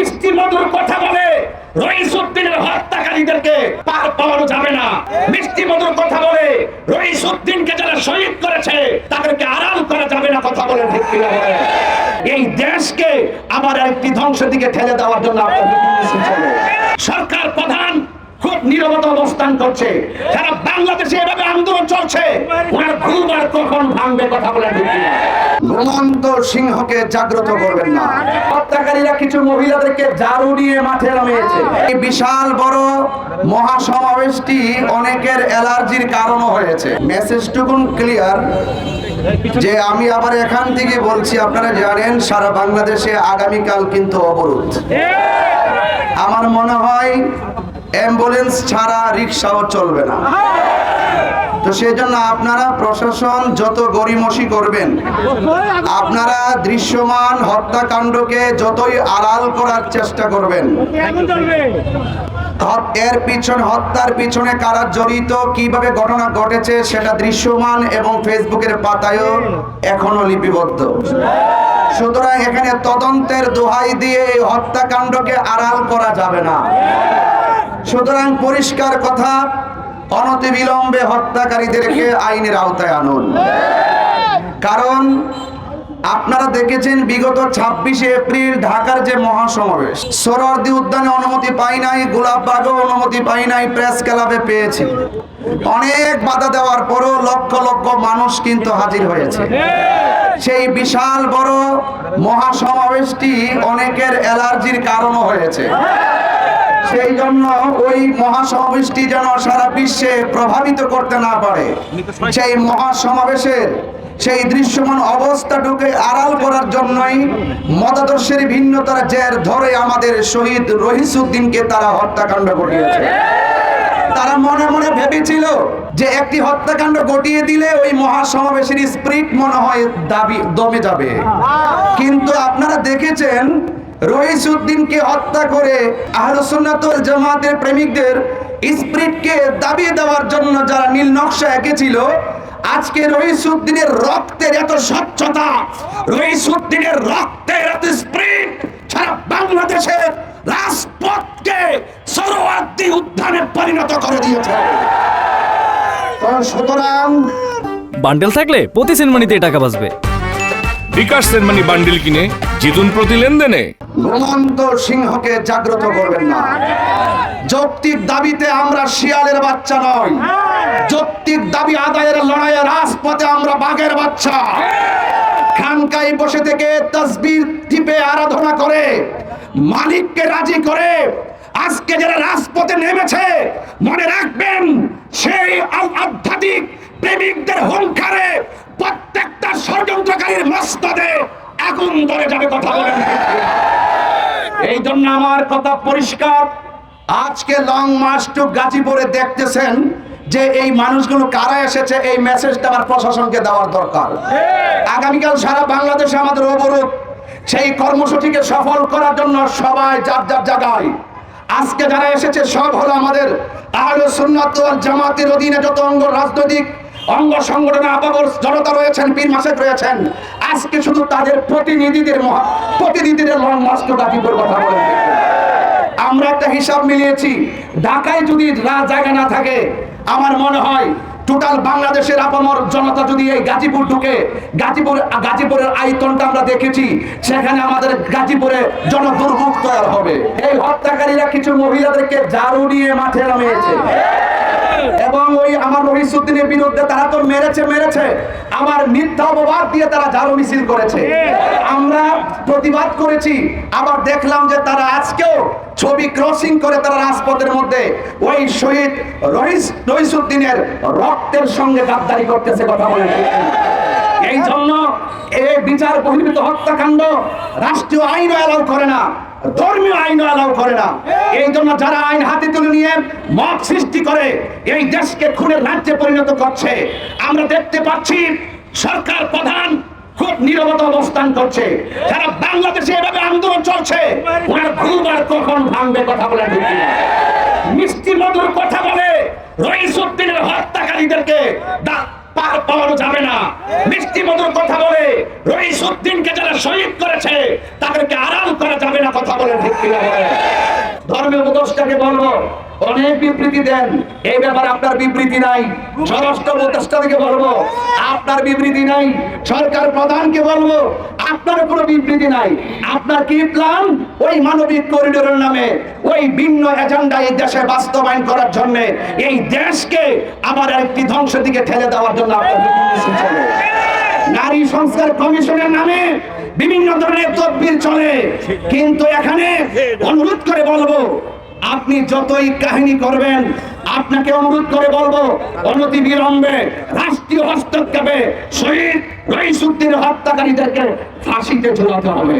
মিষ্টি মধুর কথা বলে রইস উদ্দিনের হত্যাকারীদেরকে পার পাওয়ানো যাবে না মিষ্টি মধুর কথা বলে রইস উদ্দিনকে যারা শহীদ করেছে, তাদেরকে আড়াল করা যাবে না কথা বলে এই দেশকে আবার একটি ধ্বংসের দিকে ঠেলে দেওয়ার জন্য। সরকার প্রধান খুব নীরবতা অবস্থান করছে সারা বাংলাদেশে এভাবে আন্দোলন চলছে ওনার ঘুম আর কখন ভাঙবে কথা বলে ঠিক? ঘুমন্ত সিংহকে জাগ্রত করবেন না। হত্যাকারীরা কিছু মহিলাদেরকে ঝাড়ু নিয়ে মাঠে নামিয়েছে। এই বিশাল বড় মহাসমাবেশটি অনেকের অ্যালার্জির কারণও হয়েছে। মেসেজটুকুন ক্লিয়ার যে আমি আবার এখান থেকে বলছি, আপনারা জানেন, সারা বাংলাদেশে আগামীকাল কিন্তু অবরোধ। আমার মনে হয় অ্যাম্বুলেন্স ছাড়া রিক্সাও চলবে না। তো সেই জন্য আপনারা প্রশাসন যত গরিমসি করবেন, আপনারা দৃশ্যমান হত্যাকাণ্ডকে যতই আড়াল করার চেষ্টা করবেন। এর পিছন, হত্যার পিছনে কারা জড়িত, কীভাবে ঘটনা ঘটেছে সেটা দৃশ্যমান এবং ফেসবুকের পাতায়ও এখনও লিপিবদ্ধ। সুতরাং এখানে তদন্তের দোহাই দিয়ে এই হত্যাকাণ্ডকে আড়াল করা যাবে না। সুতরাং পরিষ্কার কথা অনতিবিলম্বে হত্যাকারীদেরকে আইনের আওতায় আনুন। কারণ আপনারা দেখেছেন বিগত ছাব্বিশে এপ্রিল ঢাকার যে মহাসমাবেশ সরোয়ার্দী উদ্যানে অনুমতি পাই নাই, গোলাপবাগেও অনুমতি পাই নাই, প্রেস ক্লাবে পেয়েছি। অনেক বাধা দেওয়ার পরও লক্ষ লক্ষ মানুষ কিন্তু হাজির হয়েছে। সেই বিশাল বড় মহাসমাবেশটি অনেকের অ্যালার্জির কারণও হয়েছে। সেই জন্য ওই মহাসমাবেশটি যেন সারা বিশ্বে প্রভাবিত করতে না পারে। সেই মহাসমাবেশের সেই দৃশ্যমান অবস্থাটুকে আড়াল করার জন্যই মতাদর্শের ভিন্নতার জের ধরে আমাদের শহীদ রহিসুদ্দিনকে তারা হত্যাকাণ্ড ঘটিয়েছে। তারা মনে মনে ভেবেছিল যে একটি হত্যাকাণ্ড ঘটিয়ে দিলে ওই মহাসমাবেশের স্প্রিট মনে হয় দাবি দমে যাবে। কিন্তু আপনারা দেখেছেন রহিসুদ্দিনকে হত্যা করে আহলুসুন্নাতুল জামাতের প্রেমিকদের স্প্রিটকে দাবিয়ে দেওয়ার জন্য যারা নীল নকশা এঁকেছিল, আজকে রহিসুদ্দিনের রক্তের এত স্বচ্ছতা, রহিসুদ্দিনের রক্তের এত স্প্রিট সারা বাংলাদেশের রাজপথকে সরোয়ার্দী উদ্যানে পরিণত করে দিয়েছে। সুতরাং বান্ডেল থাকলে প্রতি সেনমানিতে টাকা বাঁচবে। বিকাশ সেনমানি বান্ডিল কিনে জিতুন প্রতি লেনদেনে। ঘুমন্ত সিংহকে জাগ্রত করবেন না। যৌক্তিক দাবিতে আমরা শিয়ালের বাচ্চা নই। যৌক্তিক দাবি আদায়ের লড়াইয়ে রাজপথে আমরা বাঘের বাচ্চা। খানকাই বসে থেকে তসবির টিপে আরাধনা করে, মালিককে রাজি করে আজকে যারা রাজপথে নেমেছে, মনে রাখবেন, সেই আধ্যাত্মিক প্রেমিকদের হুঙ্কারে প্রত্যেকটা ষড়যন্ত্রকারীর মস্তদে আগুন ধরে যাবে কথা বলেন। এই জন্য আমার কথা পরিষ্কার। আজকে লং মার্চ টু গাজীপুরে দেখতেছেন যে এই মানুষগুলো কারা এসেছে, এই মেসেজটা আমার প্রশাসনকে দেওয়ার দরকার। আগামীকাল সারা বাংলাদেশে আমাদের অবরোধ, সেই কর্মসূচিকে সফল করার জন্য সবাই যার যার জায়গায়। আজকে যারা এসেছে, সব হলো আমাদের আহলে সুন্নাত জামাতের অধীনে যত অঙ্গ রাজনৈতিক অঙ্গ সংগঠনে আপাবর জনতা রয়েছেন, পীর মাসেক রয়েছেন। আজকে শুধু তাদের প্রতিনিধিদের প্রতিনিধিদের লং টু গাজীপুর কথা বলে আমরা একটা হিসাব মিলিয়েছি, ঢাকায় যদি জায়গা না থাকে, আমার মনে হয় টোটাল বাংলাদেশের আপামর জনতা যদি এই গাজীপুর ঢুকে, গাজীপুর, গাজীপুরের আয়তনটা আমরা দেখেছি, সেখানে আমাদের গাজীপুরে জনদুর্ভোগ তৈরি হবে। এই হত্যাকারীরা কিছু মহিলাদেরকে ঝাড়ু নিয়ে মাঠে নামিয়েছে। এবং ওই আমার রহিসুদ্দিনের বিরুদ্ধে তারা তো মেরেছে মেরেছে। আমার মিথ্যা অপবাদ দিয়ে তারা ঝাড়ু মিছিল করেছে। আমরা প্রতিবাদ করেছি, আবার দেখলাম যে তারা আজকেও ছবি ক্রসিং করে তারা রাজপথের মধ্যে। ওই শহীদ রহিস রহিসুদ্দিনের রক্তের সঙ্গে গাদ্দারি করতেছে কথা বলে। এই জন্য এই বিচার বহির্ভূত হত্যাকাণ্ড রাষ্ট্রীয় আইন অ্যালাউ করে না। ধর্মীয় আইন অ্যালাউ করে না। এই জন্য যারা আইন হাতে তুলে নিয়ে মত সৃষ্টি করে এই দেশকে খুনের রাজ্যে পরিণত করছে আমরা দেখতে পাচ্ছি সরকার প্রধান খুব নীরবতা অবস্থান করছে। সারা বাংলাদেশে এভাবে আন্দোলন চলছে ওনার কখন ভাঙবে কথা বলে মিষ্টি মধুর কথা বলে রইস উদ্দিনের হত্যাকারীদেরকে পার পাওয়ানো যাবে না। মিষ্টি মধুর কথা বলে রইস উদ্দিনকে যারা শহীদ করেছে তাদেরকে আড়াল করা যাবে না কথা ঠিক কিনা বলেন? ধর্মের উপদেষ্টাকে বলব, অনেক বিবৃতি দেন। এই ব্যাপারে আপনার বিবৃতি নাই। স্বরাষ্ট্র উপদেষ্টাকে বলব, আপনার বিবৃতি নাই। সরকার প্রধানকে বলব, আপনার কোনো বিবৃতি নাই। আপনার কি প্ল্যান? ওই মানবিক করিডোরের নামে, ওই ভিন্ন এজেন্ডা এই দেশে বাস্তবায়ন করার জন্য, এই দেশকে আবার একটি ধ্বংসের দিকে ঠেলে দেওয়ার জন্য আপনার নারী সংস্কার কমিশনের নামে বিভিন্ন ধরনের তদবির চলে। কিন্তু এখানে অনুরোধ করে বলব, আপনি যতই কাহিনী করবেন, আপনাকে অনুরোধ করে বলব, অনতি বিলম্বে রাষ্ট্রীয় হস্তক্ষেপে শহীদ রইসুদ্দিন হত্যাকারীদেরকে ফাঁসিতে ঝুলাতে হবে।